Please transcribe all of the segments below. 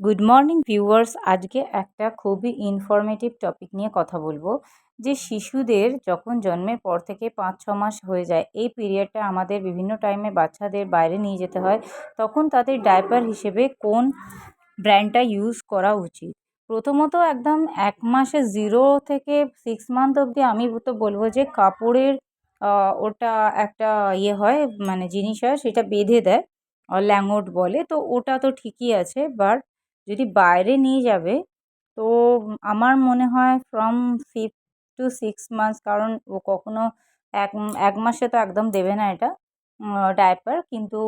Good morning viewers আজকে একটা খুবই ইনফরমেটিভ টপিক নিয়ে কথা বলব। যে শিশুদের যখন জন্মের পর থেকে পাঁচ, ছ মাস হয়ে যায়, এই পিরিয়ডটা আমাদের বিভিন্ন টাইমে বাচ্চাদের বাইরে নিয়ে যেতে হয়। তখন তাদের ডায়পার হিসেবে কোন ব্র্যান্ডটা ইউজ করা উচিত? প্রথমত একদম এক মাসে জিরো থেকে সিক্স মান্থ অবধি আমি তো বলব যে কাপড়ের ওটা একটা ইয়ে হয় মানে জিনিস হয়, সেটা বেঁধে দেয় ল্যাঙট বলে। তো ওটা তো ঠিকই আছে বাট যদি বাইরে নিয়ে যাবে, তো আমার মনে হয় ফ্রম ফিফ টু সিক্স মান্থস কারণ ও কখনো এক এক মাসে তো একদম দেবে না এটা ডায়পার কিন্তু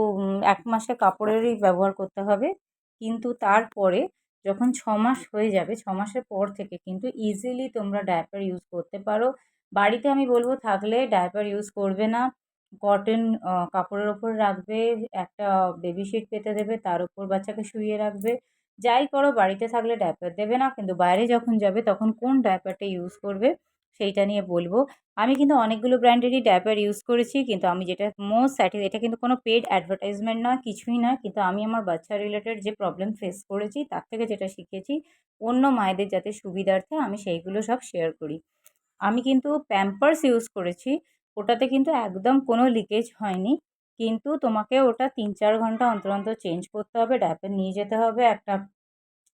এক মাসে কাপড়েরই ব্যবহার করতে হবে। কিন্তু তারপরে যখন ছ মাস হয়ে যাবে, ছ মাসের পর থেকে কিন্তু ইজিলি তোমরা ডায়পার ইউজ করতে পারো। বাড়িতে আমি বলব, থাকলে ডায়পার ইউজ করবে না। কটন কাপড়ের ওপর রাখবে, একটা বেবি শিট পেতে দেবে, তার উপর বাচ্চাকে শুইয়ে রাখবে। যাই করো, বাড়িতে থাকলে ডায়পার দেবে না, কিন্তু বাইরে যখন যাবে তখন কোন ডায়পারটা ইউজ করবে সেইটা নিয়ে বলব। আমি কিন্তু অনেকগুলো ব্র্যান্ডেরই ডায়পার ইউজ করেছি, কিন্তু আমি যেটা মোস্ট স্যাটিস এটা কিন্তু কোনো পেড অ্যাডভার্টাইজমেন্ট না, কিছুই না, কিন্তু আমি আমার বাচ্চা রিলেটেড যে প্রবলেম ফেস করেছি, তার থেকে যেটা শিখেছি, অন্য মায়েদের যাতে সুবিধার্থে আমি সেইগুলো সব শেয়ার করি। আমি কিন্তু প্যাম্পার্স ইউজ করেছি, ওটাতে কিন্তু একদম কোনো লিকেজ হয়নি। কিন্তু তোমাকে ওটা তিন চার ঘণ্টা অন্তর অন্তর চেঞ্জ করতে হবে ডায়পার নিয়ে যেতে হবে, একটা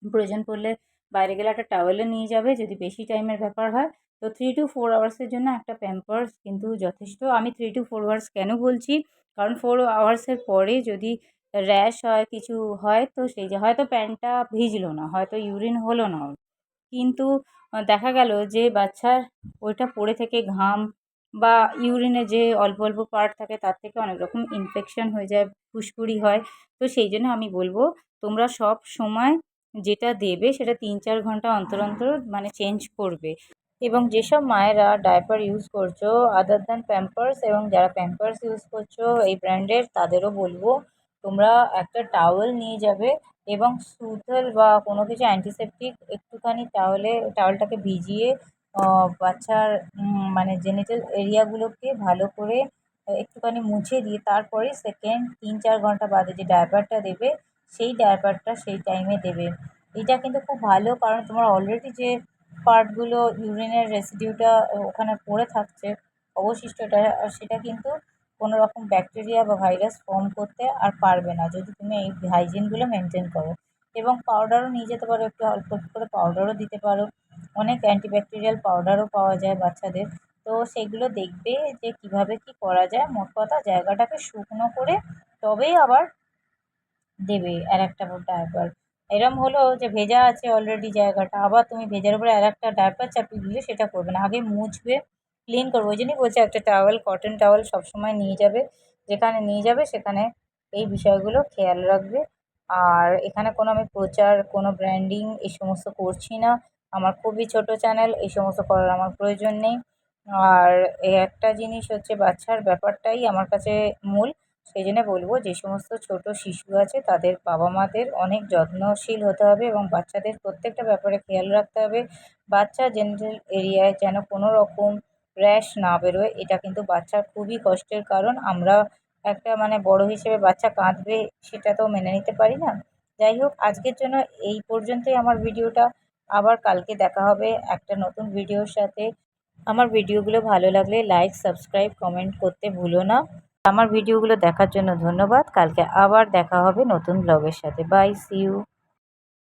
প্রয়োজন পড়লে বাইরে গেলে একটা টাওয়েলও নিয়ে যাবে যদি বেশি টাইমের ব্যাপার হয়। তো থ্রি টু ফোর আওয়ার্সের জন্য একটা প্যাম্পার্স কিন্তু যথেষ্ট। আমি থ্রি টু ফোর আওয়ার্স কেন বলছি? কারণ ফোর আওয়ার্সের পরে যদি র্যাশ হয়, কিছু হয়, তো সেই যে হয়তো প্যান্টটা ভিজলো না, হয়তো ইউরিন হলো না। কিন্তু দেখা গেল যে বাচ্চার ওইটা পড়ে থেকে ঘাম বা ইউরিনে যে অল্প অল্প পার্ট থাকে, তার থেকে অনেক রকম ইনফেকশান হয়ে যায়, ফুসকুড়ি হয়। তো সেই জন্য আমি বলব, তোমরা সব সময় যেটা দেবে, সেটা তিন চার ঘণ্টা অন্তর অন্তর মানে চেঞ্জ করবে। এবং যেসব মায়েরা ডায়পার ইউজ করছ আদার দ্যান প্যাম্পার্স এবং যারা প্যাম্পার্স ইউজ করছ, এই ব্র্যান্ডের তাদেরও বলব, তোমরা একটা টাওয়েল নিয়ে যাবে এবং সুথেল বা কোনো কিছু অ্যান্টিসেপটিক একটুখানি টাওয়েলে টাওয়েলটাকে ভিজিয়ে বাচ্চার মানে জেনিটাল এরিয়াগুলোকে ভালো করে একটুখানি মুছে দিয়ে তারপরে সেকেন্ড তিন চার ঘণ্টা বাদে যে ডায়পারটা দেবে, সেই ডায়পারটা সেই টাইমে দেবে। এটা কিন্তু খুব ভালো কারণ তোমার অলরেডি যে পার্টগুলো ইউরিনের রেসিডিউটা ওখানে পড়ে থাকছে অবশিষ্টটা সেটা কিন্তু কোনো রকম ব্যাকটেরিয়া বা ভাইরাস ফর্ম করতে আর পারবে না। যদি তুমি এই হাইজিনগুলো মেনটেন করো। এবং পাউডারও নিয়ে যেতে পারো, একটু অল্প করে পাউডারও দিতে পারো। অনেক অ্যান্টিব্যাকটেরিয়াল পাউডারও পাওয়া যায় বাচ্চাদের। তো সেগুলো দেখবে যে কীভাবে কী করা যায়। মোট কথা জায়গাটাকে শুকনো করে তবেই আবার দেবে আর একটা ডায়পার এরম হলো যে ভেজা আছে অলরেডি জায়গাটা। আবার তুমি ভেজার উপরে আর একটা ডায়পার চাপিয়ে দিলে সেটা করবে না। আগে মুছবে ক্লিন করবে। ওই জন্যই বলছে একটা টাওয়েল কটন টাওয়েল সবসময় নিয়ে যাবে। যেখানে নিয়ে যাবে সেখানে এই বিষয়গুলো খেয়াল রাখবে। আর এখানে কোনো আমি প্রচার, কোনো ব্র্যান্ডিং এই সমস্ত করছি না। আমার খুবই ছোটো চ্যানেল এই সমস্ত করার আমার প্রয়োজন নেই। আর একটা জিনিস হচ্ছে বাচ্চার ব্যাপারটাই আমার কাছে মূল, সেই জন্য বলব যে সমস্ত ছোট শিশু আছে, তাদের বাবা মাদের অনেক যত্নশীল হতে হবে এবং বাচ্চাদের প্রত্যেকটা ব্যাপারে খেয়াল রাখতে হবে। বাচ্চা জেনারেল এরিয়ায় যেন কোনো রকম র্যাশ না বেরোয়, এটা কিন্তু বাচ্চার খুবই কষ্টের কারণ। আমরা একটা মানে বড় হিসেবে বাচ্চা কাঁদবে, সেটা তো মেনে নিতে পারি না। যাই হোক, আজকের জন্য এই পর্যন্তই আমার ভিডিওটা আবার কালকে দেখা হবে একটা নতুন ভিডিওর সাথে। আমার ভিডিওগুলো ভালো লাগলে লাইক, সাবস্ক্রাইব, কমেন্ট করতে ভুলো না। আমার ভিডিওগুলো দেখার জন্য ধন্যবাদ। কালকে আবার দেখা হবে নতুন ব্লগের সাথে। By C you